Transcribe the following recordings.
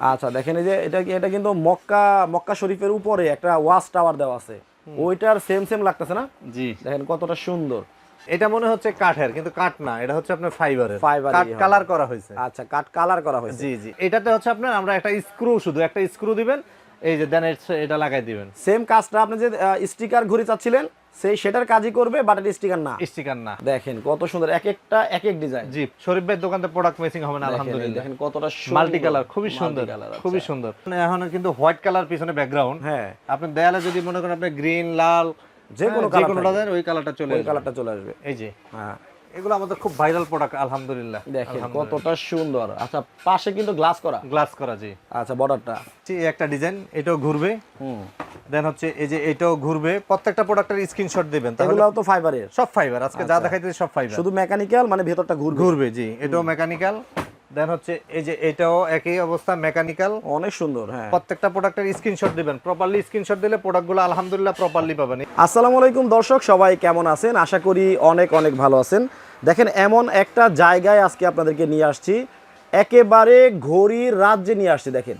আচ্ছা দেখেন এই যে এটা কি এটা কিন্তু মক্কা মক্কা শরীফের উপরে একটা ওয়াচ টাওয়ার দেওয়া আছে। ওইটার সেম সেম লাগতেছে না? জি। দেখেন কতটা সুন্দর। এটা মনে হচ্ছে কাঠের কিন্তু কাঠ না এটা হচ্ছে আপনার ফাইবারের কাঠ কালার করা হয়েছে। আচ্ছা কাট কালার করা হয়েছে। জি জি। এটাতে হচ্ছে আপনার আমরা একটা স্ক্রু শুধু একটা স্ক্রু দিবেন এই যে দেন এটা লাগাই দিবেন। সেম কাজটা আপনি যে স্টিকার ঘুরি চাচ্ছিলেন সেই সেটার কাজই করবে বাট এটা স্টিকার না। স্টিকার না। দেখেন কত সুন্দর এক একটা এক এক design G Sharif product missing হবে না আলহামদুলিল্লাহ। দেখেন কতটা মাল্টি কালার খুবই সুন্দর আচ্ছা। খুবই সুন্দর। এখন কিন্তু হোয়াইট কালার পিছনে ব্যাকগ্রাউন্ড হ্যাঁ। আপনি দেয়ালে যদি মনে করেন আপনি গ্রিন লাল যে কোনো হ্যাঁ, থাকবে। দেন ওই কালারটা চলে ওই। কালারটা চলে আসবে। এই যে। হ্যাঁ। এগুলো আমাদের খুব ভাইরাল প্রোডাক্ট আলহামদুলিল্লাহ। দেখেন কতটা সুন্দর। আচ্ছা পাশে কিন্তু গ্লাস করা। গ্লাস করা জি। আচ্ছা বর্ডারটা জি, এই একটা ডিজাইন এটাও ঘুরবে। হুম। দেন হচ্ছে এই যে এটাও ঘুরবে। প্রত্যেকটা প্রোডাক্টের স্ক্রিনশট দিবেন তাহলে এগুলাও তো ফাইবারের সব ফাইবার আজকে যা দেখাইতেছি সব ফাইবার শুধু মেকানিক্যাল মানে ভেতরটা ঘুরবে? ঘুরবে জি এটাও মেকানিক্যাল দেন হচ্ছে এই যে এটাও একই অবস্থা মেকানিক্যাল অনেক সুন্দর হ্যাঁ। প্রত্যেকটা প্রোডাক্টের স্ক্রিনশট দিবেন। প্রপারলি স্ক্রিনশট দিলে প্রোডাক্টগুলো আলহামদুলিল্লাহ প্রপারলি পাবেন। আসসালামু আলাইকুম দর্শক সবাই কেমন আছেন? আশা করি অনেক অনেক ভালো আছেন। দেখেন এমন একটা জায়গায় আজকে আপনাদেরকে নিয়ে আসছি। একেবারে ঘড়ির রাজ্যে নিয়ে আসছি দেখেন।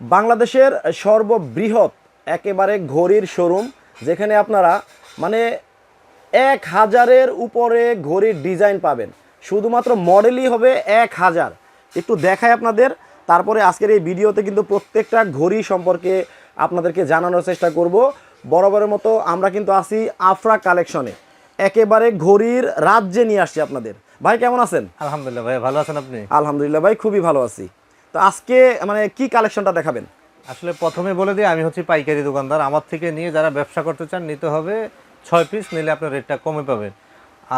বাংলাদেশের সর্ববৃহৎ একেবারে ঘড়ির শোরুম যেখানে আপনারা মানে এক হাজারের উপরে ঘড়ির ডিজাইন পাবেন। শুধুমাত্র মডেলই হবে এক হাজার। একটু দেখাই আপনাদের। তারপরে আজকের এই ভিডিওতে কিন্তু প্রত্যেকটা ঘড়ি সম্পর্কে আপনাদেরকে জানানোর চেষ্টা করব। বরাবরের মতো আমরা কিন্তু আসি আফরা কালেকশনে। একেবারে ঘড়ির রাজ্যে নিয়ে আসছি আপনাদের। ভাই কেমন আছেন? আলহামদুলিল্লাহ ভাই ভালো আছেন আপনি? আলহামদুলিল্লাহ ভাই খুবই ভালো আছি। তো আজকে মানে কি কালেকশনটা দেখাবেন? আসলে প্রথমে বলে দিই আমি হচ্ছি পাইকারি দোকানদার। আমার থেকে নিয়ে যারা ব্যবসা করতে চান নিতে হবে। ছয় পিস নিলে আপনার রেটটা কমে পাবেন।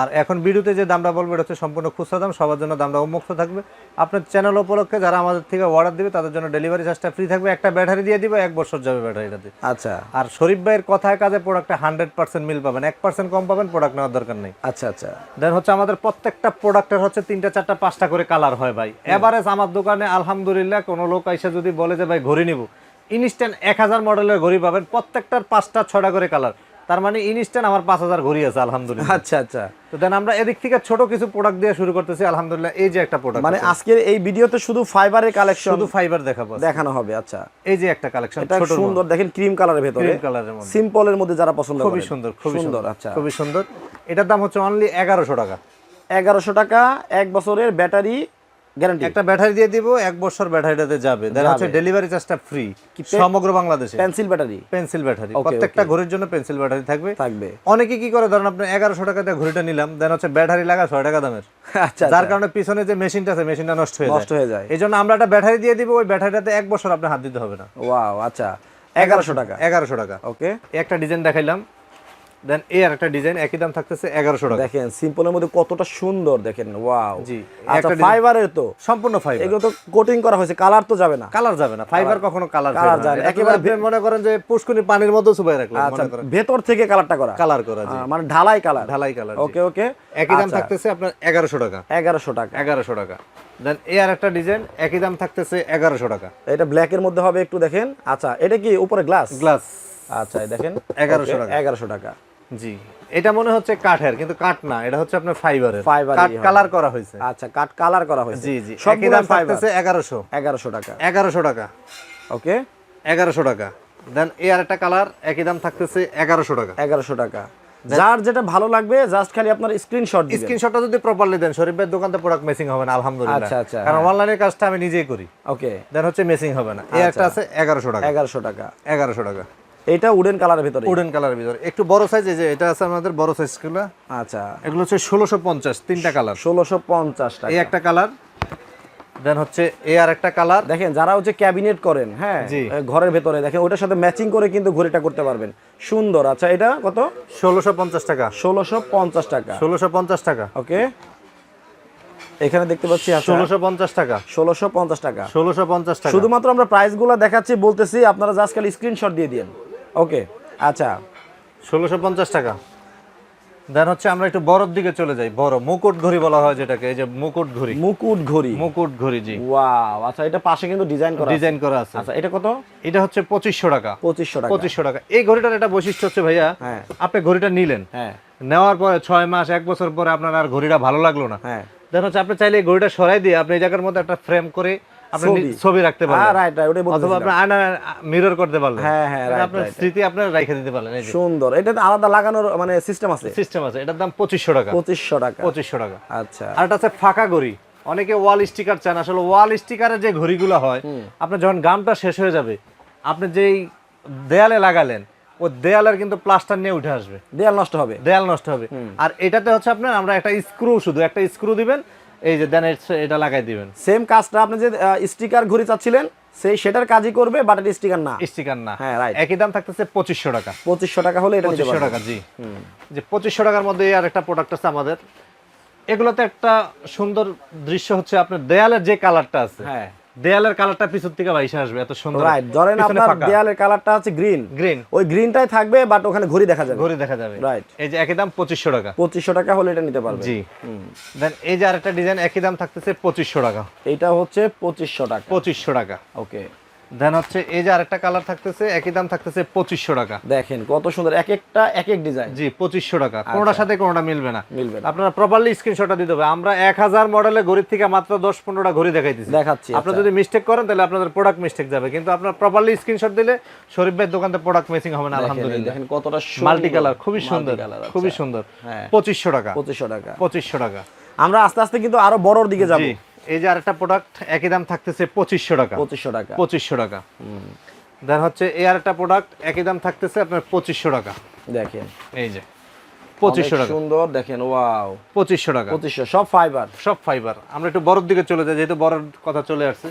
আর এখন ভিডিওতে যে দামটা বলব এটা হচ্ছে সম্পূর্ণ খুচরা দাম। সবার জন্য দামটা উন্মুক্ত থাকবে। আপনার চ্যানেল উপলক্ষে যারা আমাদের থেকে অর্ডার দিবে তাদের জন্য ডেলিভারি চার্জটা ফ্রি থাকবে। একটা ব্যাটারি দিয়ে দিবে এক বছর যাবে ব্যাটারিটাতে আচ্ছা। আর শরীফ ভাইয়ের কথায় কাজে প্রোডাক্টে হান্ড্রেড পার্সেন্ট মিল পাবেন। এক পার্সেন্ট কম পাবেন প্রোডাক্ট নেওয়ার দরকার নেই। আচ্ছা আচ্ছা। দেন হচ্ছে আমাদের প্রত্যেকটা প্রোডাক্টের হচ্ছে তিনটা চারটা পাঁচটা করে কালার হয় ভাই। এভারেজ আমার দোকানে আলহামদুলিল্লাহ কোনো লোক এসে যদি বলে যে ভাই ঘড়ি নিব। ইনস্ট্যান্ট এক হাজার মডেলের ঘড়ি পাবেন। প্রত্যেকটার পাঁচটা ছটা করে কালার তার মানে ইনস্ট্যান্ট আমার পাঁচ হাজার ঘড়ি আছে আলহামদুলিল্লাহ। আচ্ছা আচ্ছা। তো দেন আমরা এদিক থেকে ছোট কিছু প্রোডাক্ট দিয়ে শুরু করতেছি আলহামদুলিল্লাহ এই যে একটা প্রোডাক্ট মানে আজকের এই ভিডিওতে শুধু ফাইবারের কালেকশন শুধু ফাইবার দেখাবো দেখানো হবে আচ্ছা। এই যে একটা কালেকশন এটা ছোট সুন্দর দেখেন ক্রিম কালারের ভেতরে। ক্রিম কালারের মধ্যে। সিম্পলের মধ্যে যারা পছন্দ খুবই করেন। সুন্দর খুবই সুন্দর সুন্দর আচ্ছা। খুবই সুন্দর। এটার দাম হচ্ছে অনলি এগারোশো টাকা। এগারোশো টাকা এক বছরের ব্যাটারি গ্যারান্টি একটা ব্যাটারি দিয়ে দিব এক বছর ব্যাটারিটাতে যাবে। হচ্ছে ডেলিভারি চার্জটা ফ্রি সমগ্র বাংলাদেশে। পেন্সিল ব্যাটারি পেন্সিল ব্যাটারি প্রত্যেকটা ঘড়ির জন্য পেন্সিল ব্যাটারি থাকবে। থাকবে। অনেকে কি করে ধরেন আপনি এগারোশো টাকা দিয়ে ঘড়িটা নিলাম দেন হচ্ছে ব্যাটারি লাগা ছয় টাকা দামের। আচ্ছা যার কারণে পিছনে যে মেশিনটা আছে মেশিনটা নষ্ট হয়ে যায়। নষ্ট হয়ে যায়। এই জন্য আমরা একটা ব্যাটারি দিয়ে দিব ওই ব্যাটারিটাতে এক বছর আপনি হাত দিতে হবে না। ওয়াও আচ্ছা। এগারোশো টাকা। এগারোশো টাকা। ওকে একটা ডিজাইন দেখাইলাম। দেন আর একটা ডিজাইন একই দাম থাকতেছে এগারোশো টাকা। দেখেন সিম্পলের মধ্যে কতটা সুন্দর দেখেন ওয়াও জি, আচ্ছা ফাইবারের তো। সম্পূর্ণ ফাইবার এগুলো তো কোটিং করা হয়েছে কালার তো যাবে না। কালার যাবে না ফাইবার কখনো কালার যাবে যায় না। একেবারে মনে করেন যে পুষ্কুনি পানির মধ্যে চুবাই রাখলেন আচ্ছা মনে ভেতর থেকে কালারটা করা। কালার করা মানে ঢালাই কালার ঢালাই কালার ওকে ওকে একই দাম থাকতেছে আপনার এগারোশো টাকা। এগারোশো টাকা। এগারোশো টাকা। দেন এই আর একটা ডিজাইন একই দাম থাকতেছে এগারোশো টাকা। এটা ব্ল্যাকের মধ্যে হবে একটু দেখেন। আচ্ছা এটা কি উপরে গ্লাস গ্লাস আচ্ছা দেখেন। 1100 টাকা। এগারোশো টাকা। জি। এটা মনে হচ্ছে কাঠের কিন্তু কাঠ না এটা হচ্ছে আপনার ফাইবারের Fiber-ই কাঠ কালার করা হয়েছে। আচ্ছা কাট কালার করা হয়েছে। জি জি। সবগুলো দাম থাকতেছে এগারোশো। এগারোশো টাকা। এগারোশো টাকা। ওকে। এগারোশো টাকা। দেন এই আর একটা কালার একই দাম থাকতেছে এগারোশো টাকা। এগারোশো টাকা। যার যেটা ভালো লাগবে জাস্ট খালি আপনার স্ক্রিনশট দিবেন। স্ক্রিনশটটা যদি প্রপারলি দেন শরীফের দোকানতে প্রোডাক্ট মেসিং হবে না আলহামদুলিল্লাহ। আচ্ছা, আচ্ছা, কারণ অনলাইনের কাজটা আমি নিজেই করি। ওকে। দেন হচ্ছে মেসিং হবে না। এই একটা আছে এগারোশো টাকা। এগারোশো টাকা। এগারোশো টাকা। এটা উডেন কালারের ভিতরে উডেন কালারের ভিতরে। একটু বড় সাইজ এই যে এটা আছে আমাদের বড় সাইজগুলো। আচ্ছা। এগুলো হচ্ছে ষোলোশো পঞ্চাশ তিনটা কালার ষোলোশো পঞ্চাশ টাকা। এই একটা কালার দেন হচ্ছে এই আর একটা কালার দেখেন যারা হচ্ছে ক্যাবিনেট করেন হ্যাঁ ঘরের ভেতরে দেখেন ওটার সাথে ম্যাচিং করে কিন্তু ঘড়িটা করতে পারবেন। সুন্দর। আচ্ছা এটা কত? ষোলোশো পঞ্চাশ টাকা। ষোলোশো পঞ্চাশ টাকা। ষোলোশো পঞ্চাশ টাকা। ওকে। এখানে দেখতে পাচ্ছি আচ্ছা। ষোলোশো পঞ্চাশ টাকা। ষোলোশো পঞ্চাশ টাকা। ষোলোশো পঞ্চাশ টাকা। শুধুমাত্র আমরা প্রাইসগুলো দেখাচ্ছি বলতেছি আপনারা জাস্ট খালি স্ক্রিনশট দিয়ে দিন ওকে আচ্ছা। ষোলোশো পঞ্চাশ টাকা। দেন হচ্ছে আমরা একটু বড়র দিকে চলে যাই। বড় মুকুট ঘড়ি বলা হয় যেটাকে এই যে মুকুট ঘড়ি। মুকুট ঘড়ি। মুকুট ঘড়ি জি। ওয়াও আচ্ছা এটা পাশে কিন্তু ডিজাইন করা ডিজাইন করা আছে। আচ্ছা এটা কত? এটা হচ্ছে পঁচিশশো টাকা। পঁচিশশো টাকা। পঁচিশশো টাকা। এই ঘড়িটার একটা বৈশিষ্ট্য হচ্ছে ভাইয়া হ্যাঁ। আপনি ঘড়িটা নিলেন। হ্যাঁ। নেওয়ার পরে ছয় মাস এক বছর পরে আপনার আর ঘড়িটা ভালো লাগল না। হ্যাঁ। দেন হচ্ছে আপনি চাইলে এই ঘড়িটা সরাই দিয়ে আপনি এই জায়গার মধ্যে একটা ফ্রেম করে আপনি ছবি। হ্যাঁ, পারলেন। right, right, ওটাই অথবা আপনি আয়না মিরর করতে পারলেন। হ্যাঁ, হ্যাঁ, আপনার স্মৃতি আপনার রেখে দিতে পারলেন এই সুন্দর। এটা আলাদা লাগানোর মানে সিস্টেম আছে? সিস্টেম আছে। এটার দাম পঁচিশশো টাকা। টাকা। আচ্ছা। আর এটা আছে ফাঁকা অনেকে ওয়াল স্টিকার চান। আসলে ওয়াল স্টিকারের যে ঘড়িগুলো হয় আপনার যখন গামটা শেষ হয়ে যাবে আপনি যেই দেয়ালে লাগালেন ও দেয়ালের কিন্তু প্লাস্টার নিয়ে উঠে আসবে। দেয়াল নষ্ট হবে। দেয়াল নষ্ট হবে। আর এটাতে হচ্ছে আপনার আমরা একটা স্ক্রু শুধু একটা স্ক্রু দিবেন এই যে দেন এটা লাগাই দিবেন। সেম কাজটা আপনি যে স্টিকার ঘুরে চাচ্ছিলেন সেই সেটার কাজই করবে বাট এটা স্টিকার না। স্টিকার না। হ্যাঁ, রাইট একই দাম থাকতেছে পঁচিশশো টাকা। পঁচিশশো টাকা হলে এটা পঁচিশশো টাকা জি। যে পঁচিশশো টাকার মধ্যে আর একটা প্রোডাক্ট আছে আমাদের। এগুলোতে একটা সুন্দর দৃশ্য হচ্ছে আপনার দেয়ালের যে কালারটা আছে। হ্যাঁ। দেয়ালের কালারটা পিছন থেকে ভাইসা আসবে এত সুন্দর। রাইট ধরেন আপনার দেয়ালের কালারটা আছে গ্রিন গ্রিন ওই গ্রিনটাই থাকবে বাট ওখানে ঘড়ি দেখা যাবে। ঘড়ি দেখা যাবে। রাইট এই যে একই দাম পঁচিশশো টাকা। 2500 টাকা হলে এটা নিতে পারবে। জি। দেন এই যে আরেকটা ডিজাইন একই দাম থাকতেছে 2500 টাকা। এটা হচ্ছে 2500 টাকা। 2500 টাকা। ওকে দেন হচ্ছে এই যে আরেকটা কালার থাকতেছে একই দাম থাকতেছে পঁচিশশো টাকা। দেখেন কত সুন্দর এক একটা এক এক ডিজাইন জি পঁচিশশো টাকা। কোনোটার সাথে কোনোটা মিলবে না। মিলবে আপনারা প্রপারলি স্ক্রিনশটটা দিতে হবে। আমরা এক হাজার ঘড়ির থেকে মাত্র দশ পনেরোটা ঘড়ি দেখাইতেছি। দেখাচ্ছি আপনারা যদি মিস্টেক করেন তাহলে আপনাদের প্রোডাক্ট মিস্টেক যাবে। কিন্তু আপনার প্রপারলি স্ক্রিনশট দিলে শরীফ ভাইয়ের দোকানে প্রোডাক্ট মিসিং হবে না আলহামদুলিল্লাহ। দেখেন কতটা মাল্টি কালার খুবই সুন্দর খুবই সুন্দর। হ্যাঁ। পঁচিশশো টাকা। পঁচিশশো টাকা। পঁচিশশো টাকা। আমরা আস্তে আস্তে কিন্তু আরও বড়র দিকে যাব। এই যে আরেকটা প্রোডাক্ট একই দাম থাকতেছে পঁচিশশো টাকা। পঁচিশশো টাকা। পঁচিশশো টাকা। দেন হচ্ছে এই আরেকটা প্রোডাক্ট একই দাম থাকতেছে আপনার পঁচিশশো টাকা। দেখেন। এই যে পঁচিশশো টাকা। সুন্দর দেখেন ওয়াও পঁচিশশো টাকা। পঁচিশশো সব ফাইবার সব ফাইবার আমরা একটু বড়র দিকে চলে যাই যেহেতু বড়র কথা চলে আসছে।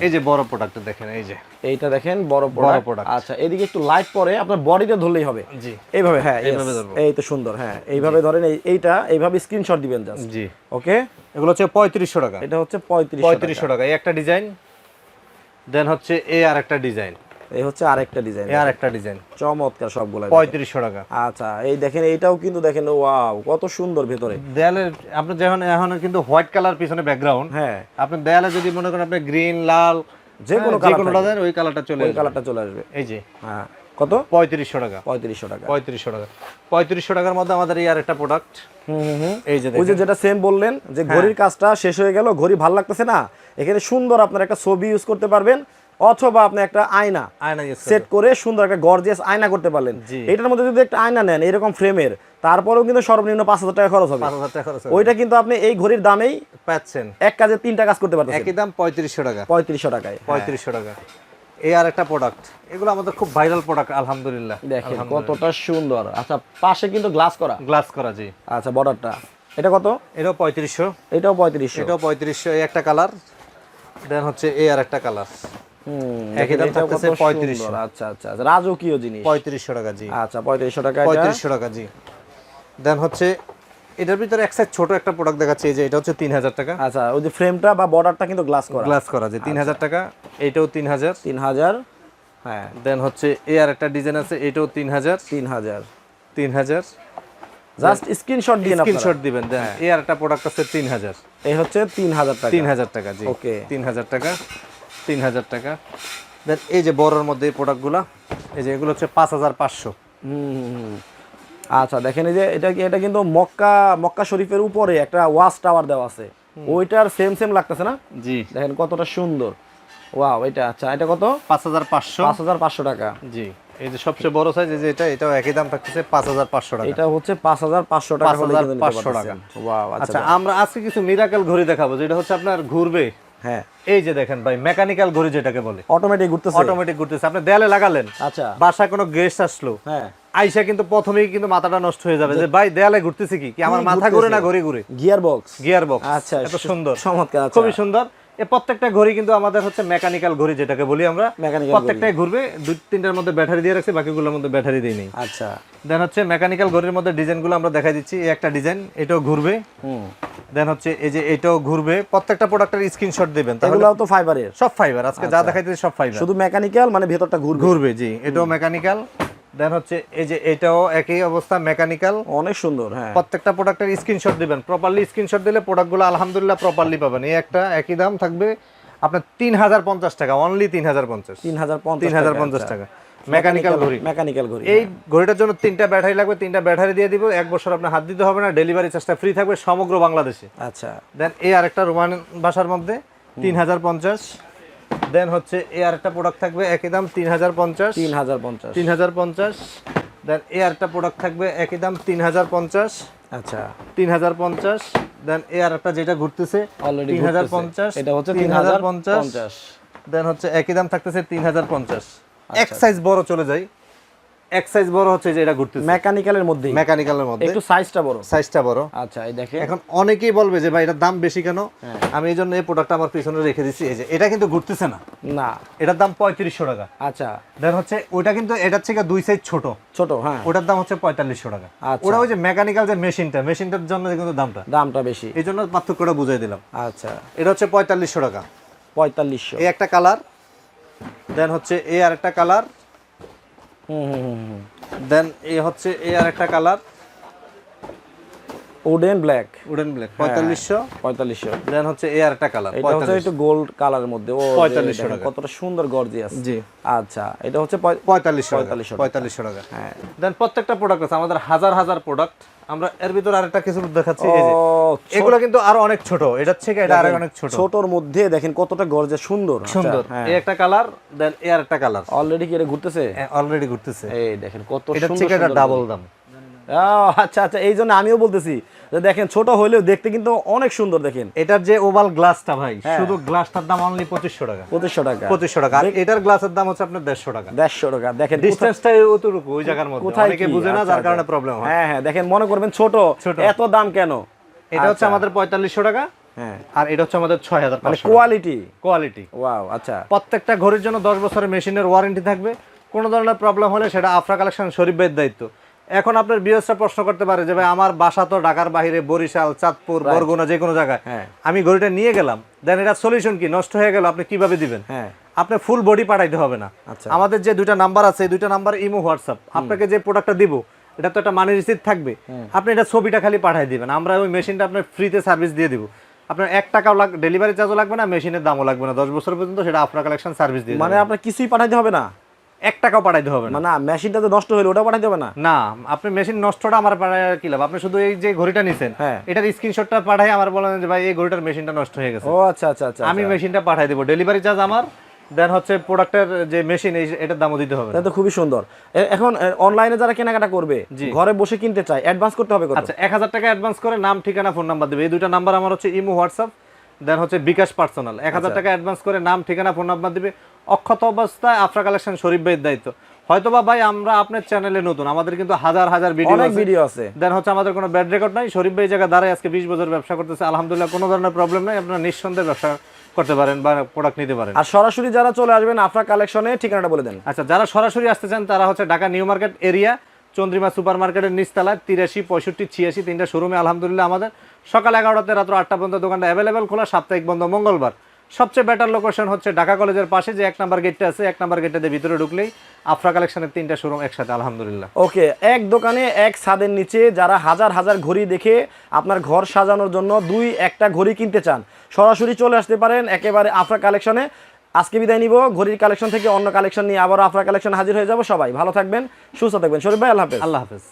এই যে বড় প্রোডাক্ট দেখেন এই যে। এইটা দেখেন বড় বড় প্রোডাক্ট আচ্ছা এদিকে একটু লাইট পরে আপনার বডিতে ধরলেই হবে। জি। এইভাবে হ্যাঁ এইভাবে ধরবো। এই তো সুন্দর হ্যাঁ এইভাবে ধরেন এই- এইটা এইভাবে স্ক্রিনশট দিবেন জাস্ট জি। ওকে এগুলো হচ্ছে পঁয়ত্রিশশো টাকা। এটা হচ্ছে পঁয়ত্রিশ পঁয়ত্রিশশো টাকা। এই একটা ডিজাইন দেন হচ্ছে এ আর একটা ডিজাইন এই হচ্ছে আরেকটা ডিজাইন এ আর ডিজাইন চমৎকার সবগুলো পঁয়ত্রিশশো টাকা। আচ্ছা এই দেখেন এইটাও কিন্তু দেখেন ওয়াও কত সুন্দর ভেতরে। দেয়ালের আপনি যখন এখন কিন্তু হোয়াইট কালার পিছনে ব্যাকগ্রাউন্ড হ্যাঁ। আপনি দেয়ালে যদি মনে করেন আপনি গ্রিন লাল যে কোনো হ্যাঁ, দেন ওই কালারটা চলে ওই কালারটা চলে আসবে। এই যে। হ্যাঁ কত? পঁয়ত্রিশশো টাকা। পঁয়ত্রিশশো টাকা। পঁয়ত্রিশশো টাকা। পঁয়ত্রিশশো টাকার মধ্যে আমাদের এই আর একটা প্রোডাক্ট এই যে ওই যে যেটা সেম বললেন যে ঘড়ির কাজটা শেষ হয়ে গেল ঘড়ি ভালো লাগতেছে না এখানে সুন্দর আপনার একটা ছবি ইউজ করতে পারবেন। অথবা আপনি একটা আয়না আয়না সেট করে সুন্দর একটা গর্জিয়াস আয়না করতে পারলেন। এটার মধ্যে যদি একটা আয়না নেন এরকম ফ্রেমের তারপরেও কিন্তু সর্বনিম্ন পাঁচ হাজার টাকা খরচ হবে। পাঁচ হাজার টাকা খরচ হবে। ওইটা কিন্তু আপনি এই ঘড়ির দামেই পাচ্ছেন। এক কাজে তিনটা কাজ করতে পারতেছেন। একই দাম পঁয়ত্রিশশো টাকা। পঁয়ত্রিশশো টাকায়। হ্যাঁ। পঁয়ত্রিশশো টাকা। এই আর একটা প্রোডাক্ট এগুলো আমাদের খুব ভাইরাল প্রোডাক্ট আলহামদুলিল্লাহ। দেখেন কতটা সুন্দর। আচ্ছা পাশে কিন্তু গ্লাস করা। গ্লাস করা জি। আচ্ছা বর্ডারটা এটা কত? এটাও পঁয়ত্রিশশো। এটাও পঁয়ত্রিশশো। এটাও পঁয়ত্রিশশো। এই একটা কালার দেন হচ্ছে এই আর একটা কালার একই দাম থাকতেছে কত 3500 সুন্দর। আচ্ছা আচ্ছা আচ্ছা, রাজকীয় জিনিস। পঁয়ত্রিশশো টাকা জি। আচ্ছা পঁয়ত্রিশশো টাকা পঁয়ত্রিশশো টাকা জি। দেন হচ্ছে এটার ভিতরে এক সাইড ছোট একটা প্রোডাক্ট দেখাচ্ছে এই যে এটা হচ্ছে তিন হাজার টাকা। আচ্ছা ওই যে ফ্রেমটা বা বর্ডারটা কিন্তু গ্লাস করা। গ্লাস করা যে তিন হাজার টাকা এইটাও তিন হাজার। তিন হাজার। হ্যাঁ দেন হচ্ছে এ আর একটা ডিজাইন আছে এটাও তিন হাজার। তিন হাজার। তিন হাজার। জাস্ট স্ক্রিনশট দিন স্ক্রিনশট দিবেন দেন এ আর একটা প্রোডাক্ট আছে তিন হাজার। এই হচ্ছে তিন হাজার টাকা। তিন হাজার টাকা জি। ওকে তিন হাজার টাকা। তিন হাজার টাকা। দেন এই যে বড়োর মধ্যে এই প্রোডাক্টগুলো এই যে এগুলো হচ্ছে পাঁচ হাজার পাঁচশো। আচ্ছা দেখেন এই যে এটা কি এটা কিন্তু মক্কা মক্কা শরীফের উপরে একটা ওয়াচ টাওয়ার দেওয়া আছে। ওইটার সেম সেম লাগতেছে না? জি। দেখেন কতটা সুন্দর। ওয়াও এটা আচ্ছা এটা কত? পাঁচ হাজার পাঁচশো। পাঁচ হাজার পাঁচশো টাকা। জি এই যে সবচেয়ে বড় সাইজ এই যে এটা এটাও একই দাম থাকতেছে পাঁচ হাজার পাঁচশো টাকা। এটা হচ্ছে পাঁচ হাজার পাঁচশো টাকা 5,500 ওয়াও আচ্ছা আচ্ছা আমরা আজকে কিছু মিরাকেল ঘড়ি দেখাবো যেটা হচ্ছে আপনার ঘুরবে। হ্যাঁ। এই যে দেখেন ভাই মেকানিক্যাল ঘড়ি যেটাকে বলে। অটোমেটিক ঘুরতেছে। অটোমেটিক ঘুরতেছে। আপনি দেয়ালে লাগালেন আচ্ছা। বাসায় কোনো গেস্ট আসলো হ্যাঁ। আইসা কিন্তু প্রথমেই কিন্তু মাথাটা নষ্ট হয়ে যাবে যে ভাই দেয়ালে ঘুরতেছে কি? কি আমার মাথা ঘুরে না ঘুরে ঘড়ি ঘুরে? গিয়ার বক্স গিয়ার বক্স আচ্ছা এত সুন্দর। চমৎকার আচ্ছা। খুবই সুন্দর। প্রত্যেকটা ঘড়ি কিন্তু আমাদের হচ্ছে মেকানিক্যাল ঘড়ি যেটাকে বলি আমরা। প্রত্যেকটাই ঘুরবে দুই তিনটার মধ্যে ব্যাটারি দিয়ে রাখছি বাকিগুলোর মধ্যে ব্যাটারি দিই নেই। আচ্ছা। দেন হচ্ছে মেকানিক্যাল ঘড়ির মধ্যে ডিজাইনগুলো আমরা দেখাই দিচ্ছি এই একটা ডিজাইন এটাও ঘুরবে। হুম। দেন হচ্ছে এই যে এটাও ঘুরবে প্রত্যেকটা প্রোডাক্টের স্ক্রিনশট দিবেন তাহলে তো ফাইবারের সব ফাইবার আজকে যা দেখাই দেখাইতেছি সব ফাইবার শুধু মেকানিক্যাল মানে ভেতরটা ঘুরবে। ঘুরবে জি এটাও মেকানিক্যাল দেন হচ্ছে এই যে এটাও একই অবস্থা মেকানিক্যাল অনেক সুন্দর হ্যাঁ। প্রত্যেকটা প্রোডাক্টের স্ক্রিনশট দিবেন। প্রপারলি স্ক্রিনশট দিলে প্রোডাক্টগুলো আলহামদুলিল্লাহ প্রপারলি পাবেন। এই একটা একই দাম থাকবে আপনার তিন হাজার পঞ্চাশ টাকা অনলি তিন হাজার পঞ্চাশ। তিন হাজার তিন হাজার পঞ্চাশ টাকা। মেকানিক্যাল ঘড়ি। মেকানিক্যাল ঘড়ি এই ঘড়িটার জন্য তিনটা ব্যাটারি লাগবে তিনটা ব্যাটারি দিয়ে দিব। এক বছর আপনার হাত দিতে হবে না ডেলিভারি চার্জটা ফ্রি থাকবে সমগ্র বাংলাদেশে। আচ্ছা। দেন এই আরেকটা রোমান ভাষার মধ্যে তিন হাজার পঞ্চাশ। দেন হচ্ছে এ আরেকটা প্রোডাক্ট থাকবে একই দাম তিন হাজার পঞ্চাশ। তিন হাজার পঞ্চাশ। তিন হাজার পঞ্চাশ। দেন এ আরেকটা প্রোডাক্ট থাকবে একই দাম তিন হাজার পঞ্চাশ। আচ্ছা। তিন হাজার পঞ্চাশ। দেন এ আরেকটা যেটা ঘুরতেছে অলরেডি তিন হাজার পঞ্চাশ। এটা হচ্ছে তিন হাজার পঞ্চাশ। দেন হচ্ছে একই দাম থাকতেছে তিন হাজার পঞ্চাশ। আচ্ছা। এক সাইজ বড় চলে যায়। এক সাইজ বড় হচ্ছে যে এটা ঘুরতেছে। মেকানিক্যালের মধ্যেই। মেকানিক্যালের মধ্যে। একটু সাইজটা বড়। সাইজটা বড়। আচ্ছা এই দেখেন। এখন অনেকেই বলবে যে ভাই এটার দাম বেশি কেন? হ্যাঁ। আমি এই জন্য এই প্রোডাক্টটা আমার পিছনে রেখে দিচ্ছি এই যে এটা কিন্তু ঘুরতেছে না। না। এটার দাম পঁয়ত্রিশশো টাকা। আচ্ছা। দেন হচ্ছে ওইটা কিন্তু এটার থেকে দুই সাইজ ছোট। ছোট হ্যাঁ। ওটার দাম হচ্ছে পঁয়তাল্লিশশো টাকা। আচ্ছা। ওটা ওই যে মেকানিক্যাল যে মেশিনটা মেশিনটার জন্য কিন্তু দামটা। দামটা বেশি। এই জন্য পার্থক্যটা বুঝাই দিলাম। আচ্ছা। এটা হচ্ছে পঁয়তাল্লিশশো টাকা। পঁয়তাল্লিশশো। এই একটা কালার দেন হচ্ছে এই আর একটা কালার দেন এই হচ্ছে এই আর একটা colour wooden black wooden black পঁয়তাল্লিশশো? পঁয়তাল্লিশশো। দেন হচ্ছে আর একটা কালার এটা হচ্ছে একটু গোল্ড কালারের মধ্যে। ও যে 4500 টাকা। কতটা সুন্দর গর্জিয়াস জি। আচ্ছা এটা হচ্ছে পঁয়- পঁয়তাল্লিশশো পঁয়তাল্লিশশো টাকা। পঁয়তাল্লিশশো টাকা। হ্যাঁ। দেন প্রত্যেকটা প্রোডাক্ট আছে আমাদের হাজার হাজার প্রোডাক্ট আমরা এর ভিতর আরেকটা কিছু দেখাচ্ছি এই যে। এগুলো কিন্তু আরও অনেক ছোট। এটার থেকে এটা আরও অনেক ছোট। ছোটর মধ্যে দেখেন কতটা গর্জিয়াস সুন্দর। সুন্দর। হ্যাঁ। এই একটা কালার দেন এই আর একটা কালার অলরেডি কি এটা ঘুরতেছে? অলরেডি ঘুরতেছে। এই দেখেন কত সুন্দর থেকে এটা ডাবল দাম। ও, আচ্ছা আচ্ছা এই জন্য আমিও বলতেছি যে দেখেন ছোট হলেও দেখতে কিন্তু অনেক সুন্দর দেখেন। এটার যে ওভাল গ্লাসটা ভাই হ্যাঁ। শুধু গ্লাসটার দাম অনলি পঁচিশশো টাকা। পঁচিশশো টাকা। পঁচিশশো টাকা। আর এটার গ্লাসের দাম হচ্ছে আপনার দেড়শো টাকা। দেড়শো টাকা। দেখেন ডিস্টেন্সটা অতটুকু ওই জায়গার মধ্যে। কোথায় অনেকে কি? বুঝে না আচ্ছা, যার আচ্ছা। কারণে প্রবলেম হয়। হ্যাঁ হ্যাঁ দেখেন মনে করবেন ছোট। ছোট। এত দাম কেন? এটা হচ্ছে আমাদের পঁয়তাল্লিশশো টাকা। হ্যাঁ। আর এটা হচ্ছে আমাদের ছয় হাজার মানে কোয়ালিটি কোয়ালিটি ওয়াও আচ্ছা। প্রত্যেকটা ঘড়ির জন্য দশ বছরের মেশিনের ওয়ারেন্টি থাকবে। কোনো ধরনের প্রবলেম হলে সেটা আফরা কালেকশন শরীফ ভাইয়ের দায়িত্ব। এখন আপনার বিএসটা প্রশ্ন করতে পারে যে ভাই আমার বাসা তো ঢাকার বাইরে বরিশাল চাঁদপুর বরগুনা যে কোনো জায়গায়। হ্যাঁ। আমি ঘড়িটা নিয়ে গেলাম দেন এটা সলিউশন কি? নষ্ট হয়ে গেল আপনি কীভাবে দিবেন? হ্যাঁ। আপনি ফুল বডি পাঠাইতে হবে না। আচ্ছা। আমাদের যে দুইটা নাম্বার আছে এই দুইটা নাম্বার ইমো হোয়াটসঅ্যাপ আপনাকে যে প্রোডাক্টটা দিব এটা তো একটা মানি রিসিপ্ট থাকবে। আপনি এটা ছবিটা খালি পাঠাই দিবেন। আমরা ওই মেশিনটা আপনার ফ্রিতে সার্ভিস দিয়ে দিব। আপনার এক টাকাও লাগ ডেলিভারি চার্জও লাগবে না মেশিনের দামও লাগবে না। দশ বছর পর্যন্ত সেটা আপনার কালেকশন সার্ভিস দিয়ে মানে মানে আপনার কিছুই পাঠাইতে হবে না? এক টাকাও পাঠাইতে হবে না। মানে মেশিনটা তো নষ্ট হইল ওটা পাঠাইতে হবে না? না আপনি মেশিন নষ্টটা আমার পাঠায় কি লাভ? আপনি শুধু এই যে ঘড়িটা নিছেন হ্যাঁ। এটার স্ক্রিনশটটা পাঠাই আমার বলেন যে ভাই এই ঘড়িটার মেশিনটা নষ্ট হয়ে গেছে। ও আচ্ছা আচ্ছা আচ্ছা আমি মেশিনটা পাঠাই দেবো। ডেলিভারি চার্জ আমার দেন হচ্ছে প্রোডাক্টের যে মেশিন এটার দামও দিতে হবে। না। তো খুবই সুন্দর। এখন অনলাইনে যারা কেনাকাটা করবে। ঘরে বসে কিনতে চায় অ্যাডভান্স করতে হবে কত? আচ্ছা এক হাজার টাকা অ্যাডভান্স করে নাম ঠিকানা ফোন নাম্বার দেবে। এই দুইটা নাম্বার আমার হচ্ছে ইমো হোয়াটসঅ্যাপ দেন হচ্ছে বিকাশ পার্সোনাল। এক হাজার টাকা অ্যাডভান্স করে নাম ঠিকানা ফোন নাম্বার দিবে। অক্ষত অবস্থায় আফরা কালেকশন শরীফ ভাইয়ের দায়িত্ব। হয়তোবা ভাই আমরা আপনার চ্যানেলে নতুন আমাদের কিন্তু হাজার হাজার ভিডিও অনেক ভিডিও আছে। দেন হচ্ছে আমাদের কোনো ব্যাড রেকর্ড নাই শরীফ ভাই এই জায়গায় দাঁড়ায় আজকে বিশ বছর ব্যবসা করতেছে আলহামদুলিল্লাহ কোনো ধরনের প্রবলেম নাই আপনারা নিঃসন্দেহে ব্যবসা করতে পারেন বা প্রোডাক্ট নিতে পারেন। আর সরাসরি যারা চলে আসবেন আফরা কালেকশনে ঠিকানাটা বলে দেন। আচ্ছা যারা সরাসরি আসতে চান তারা হচ্ছে Dhaka new market area Chandrima super মার্কেটের নিচতলায় তিরাশি পঁয়ষট্টি ছিয়াশি তিনটা শোরুমে আলহামদুলিল্লাহ আমাদের। সকাল এগারোটাতে রাত্র আটটা পর্যন্ত দোকানটা অ্যাভেলেবেল খোলা সাপ্তাহিক বন্ধ মঙ্গলবার। সবচেয়ে বেটার লোকেশন হচ্ছে ঢাকা কলেজের পাশে যে এক নাম্বার গেটটা আছে এক নাম্বার গেটটা দিয়ে ভিতরে ঢুকলেই আফরা কালেকশনের তিনটা শোরুম একসাথে আলহামদুলিল্লাহ। ওকে এক দোকানে এক ছাদের নিচে যারা হাজার হাজার ঘড়ি দেখে আপনার ঘর সাজানোর জন্য দুই একটা ঘড়ি কিনতে চান সরাসরি চলে আসতে পারেন একেবারে আফরা কালেকশনে আজকে বিদায় নিব ঘড়ির কালেকশন থেকে অন্য কালেকশন নিয়ে আবার আফরা কালেকশন হাজির হয়ে যাব সবাই। ভালো থাকবেন সুস্থ থাকবেন। শরীফ ভাই আল্লাহ হাফেজ। আল্লাহ হাফেজ।